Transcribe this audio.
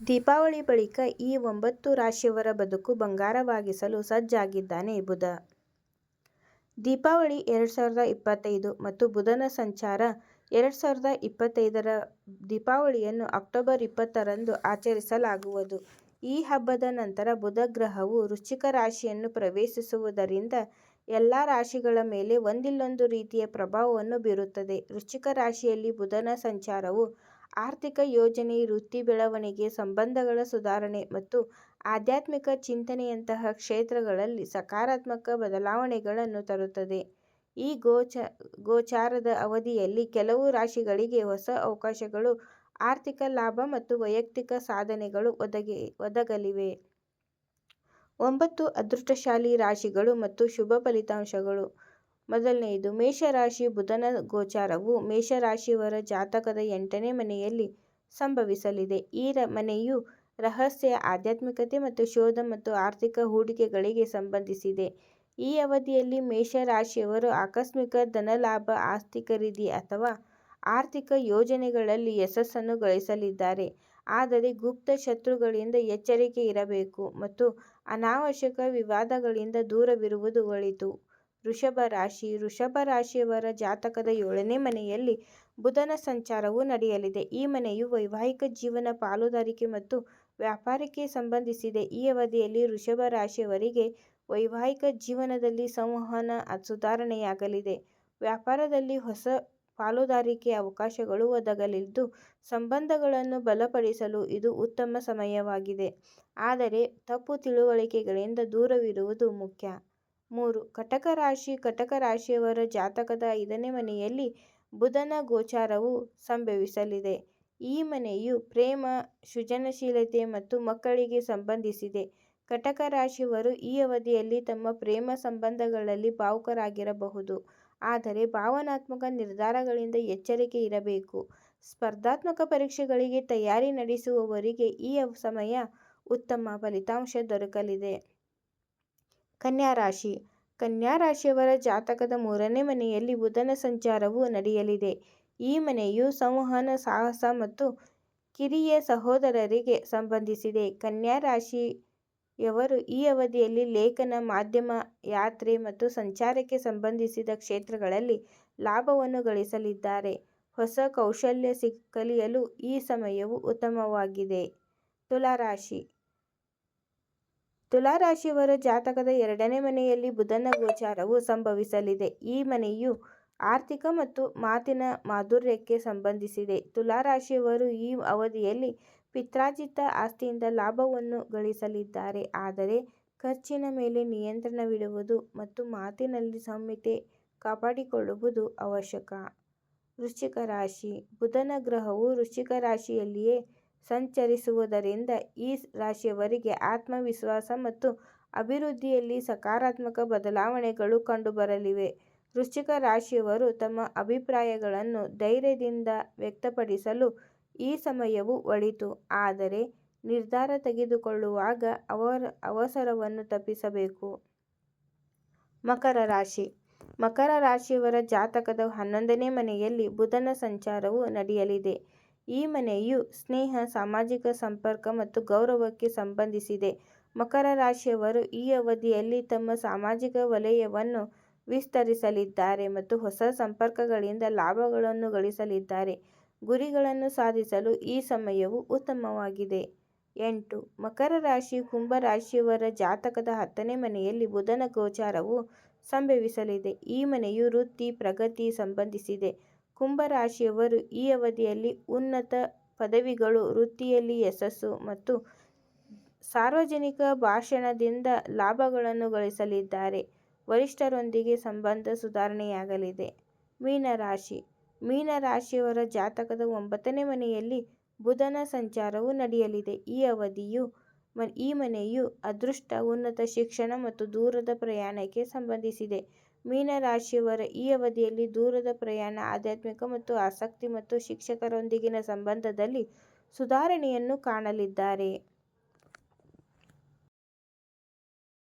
ದೀಪಾವಳಿ ಬಳಿಕ ಈ ಒಂಬತ್ತು ರಾಶಿಯವರ ಬದುಕು ಬಂಗಾರವಾಗಿಸಲು ಸಜ್ಜಾಗಿದ್ದಾನೆ ಬುಧ. ದೀಪಾವಳಿ ಎರಡು ಸಾವಿರದ ಇಪ್ಪತ್ತೈದು ಮತ್ತು ಬುಧನ ಸಂಚಾರ ಎರಡು ಸಾವಿರದ ಇಪ್ಪತ್ತೈದರ ದೀಪಾವಳಿಯನ್ನು ಅಕ್ಟೋಬರ್ ಇಪ್ಪತ್ತರಂದು ಆಚರಿಸಲಾಗುವುದು. ಈ ಹಬ್ಬದ ನಂತರ ಬುಧ ಗ್ರಹವು ವೃಶ್ಚಿಕ ರಾಶಿಯನ್ನು ಪ್ರವೇಶಿಸುವುದರಿಂದ ಎಲ್ಲಾ ರಾಶಿಗಳ ಮೇಲೆ ಒಂದಿಲ್ಲೊಂದು ರೀತಿಯ ಪ್ರಭಾವವನ್ನು ಬೀರುತ್ತದೆ. ವೃಶ್ಚಿಕ ರಾಶಿಯಲ್ಲಿ ಬುಧನ ಸಂಚಾರವು ಆರ್ಥಿಕ ಯೋಜನೆ, ವೃತ್ತಿ ಬೆಳವಣಿಗೆ, ಸಂಬಂಧಗಳ ಸುಧಾರಣೆ ಮತ್ತು ಆಧ್ಯಾತ್ಮಿಕ ಚಿಂತನೆಯಂತಹ ಕ್ಷೇತ್ರಗಳಲ್ಲಿ ಸಕಾರಾತ್ಮಕ ಬದಲಾವಣೆಗಳನ್ನು ತರುತ್ತದೆ. ಈ ಗೋಚಾರದ ಅವಧಿಯಲ್ಲಿ ಕೆಲವು ರಾಶಿಗಳಿಗೆ ಹೊಸ ಅವಕಾಶಗಳು, ಆರ್ಥಿಕ ಲಾಭ ಮತ್ತು ವೈಯಕ್ತಿಕ ಸಾಧನೆಗಳು ಒದಗಲಿವೆ. ಒಂಬತ್ತು ಅದೃಷ್ಟಶಾಲಿ ರಾಶಿಗಳು ಮತ್ತು ಶುಭ ಫಲಿತಾಂಶಗಳು. ಮೊದಲನೆಯದು ಮೇಷರಾಶಿ ಬುಧನ ಗೋಚಾರವು ಮೇಷರಾಶಿಯವರ ಜಾತಕದ ಎಂಟನೇ ಮನೆಯಲ್ಲಿ ಸಂಭವಿಸಲಿದೆ. ಈ ಮನೆಯು ರಹಸ್ಯ, ಆಧ್ಯಾತ್ಮಿಕತೆ ಮತ್ತು ಶೋಧ ಮತ್ತು ಆರ್ಥಿಕ ಹೂಡಿಕೆಗಳಿಗೆ ಸಂಬಂಧಿಸಿದೆ. ಈ ಅವಧಿಯಲ್ಲಿ ಮೇಷರಾಶಿಯವರು ಆಕಸ್ಮಿಕ ಧನಲಾಭ, ಆಸ್ತಿ ಖರೀದಿ ಅಥವಾ ಆರ್ಥಿಕ ಯೋಜನೆಗಳಲ್ಲಿ ಯಶಸ್ಸನ್ನು ಗಳಿಸಲಿದ್ದಾರೆ. ಆದರೆ ಗುಪ್ತ ಶತ್ರುಗಳಿಂದ ಎಚ್ಚರಿಕೆ ಇರಬೇಕು ಮತ್ತು ಅನಾವಶ್ಯಕ ವಿವಾದಗಳಿಂದ ದೂರವಿರುವುದು ಒಳಿತು. ವೃಷಭ ರಾಶಿ ವೃಷಭ ರಾಶಿಯವರ ಜಾತಕದ ಏಳನೇ ಮನೆಯಲ್ಲಿ ಬುಧನ ಸಂಚಾರವು ನಡೆಯಲಿದೆ. ಈ ಮನೆಯು ವೈವಾಹಿಕ ಜೀವನ, ಪಾಲುದಾರಿಕೆ ಮತ್ತು ವ್ಯಾಪಾರಕ್ಕೆ ಸಂಬಂಧಿಸಿದೆ. ಈ ಅವಧಿಯಲ್ಲಿ ವೃಷಭ ರಾಶಿಯವರಿಗೆ ವೈವಾಹಿಕ ಜೀವನದಲ್ಲಿ ಸಂವಹನ ಸುಧಾರಣೆಯಾಗಲಿದೆ. ವ್ಯಾಪಾರದಲ್ಲಿ ಹೊಸ ಪಾಲುದಾರಿಕೆ ಅವಕಾಶಗಳು ಒದಗಲಿದ್ದು, ಸಂಬಂಧಗಳನ್ನು ಬಲಪಡಿಸಲು ಇದು ಉತ್ತಮ ಸಮಯವಾಗಿದೆ. ಆದರೆ ತಪ್ಪು ತಿಳುವಳಿಕೆಗಳಿಂದ ದೂರವಿರುವುದು ಮುಖ್ಯ. ಮೂರು. ಕಟಕ ರಾಶಿ ಕಟಕ ರಾಶಿಯವರ ಜಾತಕದ ಐದನೇ ಮನೆಯಲ್ಲಿ ಬುಧನ ಗೋಚಾರವು ಸಂಭವಿಸಲಿದೆ. ಈ ಮನೆಯು ಪ್ರೇಮ, ಸೃಜನಶೀಲತೆ ಮತ್ತು ಮಕ್ಕಳಿಗೆ ಸಂಬಂಧಿಸಿದೆ. ಕಟಕ ರಾಶಿಯವರು ಈ ಅವಧಿಯಲ್ಲಿ ತಮ್ಮ ಪ್ರೇಮ ಸಂಬಂಧಗಳಲ್ಲಿ ಭಾವುಕರಾಗಿರಬಹುದು. ಆದರೆ ಭಾವನಾತ್ಮಕ ನಿರ್ಧಾರಗಳಿಂದ ಎಚ್ಚರಿಕೆ ಇರಬೇಕು ಸ್ಪರ್ಧಾತ್ಮಕ ಪರೀಕ್ಷೆಗಳಿಗೆ ತಯಾರಿ ನಡೆಸುವವರಿಗೆ ಈ ಸಮಯ ಉತ್ತಮ ಫಲಿತಾಂಶ ದೊರಕಲಿದೆ. ಕನ್ಯಾ ರಾಶಿ ಕನ್ಯಾ ರಾಶಿಯವರ ಜಾತಕದ ಮೂರನೇ ಮನೆಯಲ್ಲಿ ಬುಧನ ಸಂಚಾರವು ನಡೆಯಲಿದೆ. ಈ ಮನೆಯು ಸಂವಹನ, ಸಾಹಸ ಮತ್ತು ಕಿರಿಯ ಸಹೋದರರಿಗೆ ಸಂಬಂಧಿಸಿದೆ. ಕನ್ಯಾ ರಾಶಿಯವರು ಈ ಅವಧಿಯಲ್ಲಿ ಲೇಖನ, ಮಾಧ್ಯಮ, ಯಾತ್ರೆ ಮತ್ತು ಸಂಚಾರಕ್ಕೆ ಸಂಬಂಧಿಸಿದ ಕ್ಷೇತ್ರಗಳಲ್ಲಿ ಲಾಭವನ್ನು ಗಳಿಸಲಿದ್ದಾರೆ. ಹೊಸ ಕೌಶಲ್ಯ ಕಲಿಯಲು ಈ ಸಮಯವು ಉತ್ತಮವಾಗಿದೆ. ತುಲಾ ರಾಶಿ ತುಲಾ ಜಾತಕದ ಎರಡನೇ ಮನೆಯಲ್ಲಿ ಬುಧನ ಗೋಚಾರವು ಸಂಭವಿಸಲಿದೆ. ಈ ಮನೆಯು ಆರ್ಥಿಕ ಮತ್ತು ಮಾತಿನ ಮಾಧುರ್ಯಕ್ಕೆ ಸಂಬಂಧಿಸಿದೆ. ತುಲಾರಾಶಿಯವರು ಈ ಅವಧಿಯಲ್ಲಿ ಪಿತ್ರಾಜಿತ ಆಸ್ತಿಯಿಂದ ಲಾಭವನ್ನು ಗಳಿಸಲಿದ್ದಾರೆ. ಆದರೆ ಖರ್ಚಿನ ಮೇಲೆ ನಿಯಂತ್ರಣವಿಡುವುದು ಮತ್ತು ಮಾತಿನಲ್ಲಿ ಸಂಹಿತೆ ಕಾಪಾಡಿಕೊಳ್ಳುವುದು ಅವಶ್ಯಕ. ವೃಶ್ಚಿಕ ರಾಶಿ ಬುಧನ ಗ್ರಹವು ವೃಶ್ಚಿಕ ರಾಶಿಯಲ್ಲಿಯೇ ಸಂಚರಿಸುವುದರಿಂದ ಈ ರಾಶಿಯವರಿಗೆ ಆತ್ಮವಿಶ್ವಾಸ ಮತ್ತು ಅಭಿವೃದ್ಧಿಯಲ್ಲಿ ಸಕಾರಾತ್ಮಕ ಬದಲಾವಣೆಗಳು ಕಂಡುಬರಲಿವೆ. ವೃಶ್ಚಿಕ ರಾಶಿಯವರು ತಮ್ಮ ಅಭಿಪ್ರಾಯಗಳನ್ನು ಧೈರ್ಯದಿಂದ ವ್ಯಕ್ತಪಡಿಸಲು ಈ ಸಮಯವು ಒಳಿತು. ಆದರೆ ನಿರ್ಧಾರ ತೆಗೆದುಕೊಳ್ಳುವಾಗ ಅವರ ಅವಸರವನ್ನು ತಪ್ಪಿಸಬೇಕು. ಮಕರ ರಾಶಿ ಮಕರ ರಾಶಿಯವರ ಜಾತಕದ ಹನ್ನೊಂದನೇ ಮನೆಯಲ್ಲಿ ಬುಧನ ಸಂಚಾರವು ನಡೆಯಲಿದೆ. ಈ ಮನೆಯು ಸ್ನೇಹ, ಸಾಮಾಜಿಕ ಸಂಪರ್ಕ ಮತ್ತು ಗೌರವಕ್ಕೆ ಸಂಬಂಧಿಸಿದೆ. ಮಕರ ರಾಶಿಯವರು ಈ ಅವಧಿಯಲ್ಲಿ ತಮ್ಮ ಸಾಮಾಜಿಕ ವಲಯವನ್ನು ವಿಸ್ತರಿಸಲಿದ್ದಾರೆ ಮತ್ತು ಹೊಸ ಸಂಪರ್ಕಗಳಿಂದ ಲಾಭಗಳನ್ನು ಗಳಿಸಲಿದ್ದಾರೆ. ಗುರಿಗಳನ್ನು ಸಾಧಿಸಲು ಈ ಸಮಯವು ಉತ್ತಮವಾಗಿದೆ. ಎಂಟು. ಮಕರ ರಾಶಿ ಕುಂಭ ರಾಶಿಯವರ ಜಾತಕದ ಹತ್ತನೇ ಮನೆಯಲ್ಲಿ ಬುಧನ ಗೋಚಾರವು ಸಂಭವಿಸಲಿದೆ. ಈ ಮನೆಯು ವೃತ್ತಿ, ಪ್ರಗತಿ ಸಂಬಂಧಿಸಿದೆ. ಕುಂಭ ರಾಶಿಯವರು ಈ ಅವಧಿಯಲ್ಲಿ ಉನ್ನತ ಪದವಿಗಳು, ವೃತ್ತಿಯಲ್ಲಿ ಯಶಸ್ಸು ಮತ್ತು ಸಾರ್ವಜನಿಕ ಭಾಷಣದಿಂದ ಲಾಭಗಳನ್ನು ಗಳಿಸಲಿದ್ದಾರೆ. ವರಿಷ್ಠರೊಂದಿಗೆ ಸಂಬಂಧ ಸುಧಾರಣೆಯಾಗಲಿದೆ. ಮೀನ ರಾಶಿ ಮೀನ ರಾಶಿಯವರ ಜಾತಕದ ಒಂಬತ್ತನೇ ಮನೆಯಲ್ಲಿ ಬುಧನ ಸಂಚಾರವು ನಡೆಯಲಿದೆ. ಈ ಅವಧಿಯು ಈ ಮನೆಯು ಅದೃಷ್ಟ, ಉನ್ನತ ಶಿಕ್ಷಣ ಮತ್ತು ದೂರದ ಪ್ರಯಾಣಕ್ಕೆ ಸಂಬಂಧಿಸಿದೆ. ಮೀನ ರಾಶಿಯವರು ಈ ಅವಧಿಯಲ್ಲಿ ದೂರದ ಪ್ರಯಾಣ, ಆಧ್ಯಾತ್ಮಿಕ ಮತ್ತು ಆಸಕ್ತಿ ಮತ್ತು ಶಿಕ್ಷಕರೊಂದಿಗಿನ ಸಂಬಂಧದಲ್ಲಿ ಸುಧಾರಣೆಯನ್ನು ಕಾಣಲಿದ್ದಾರೆ.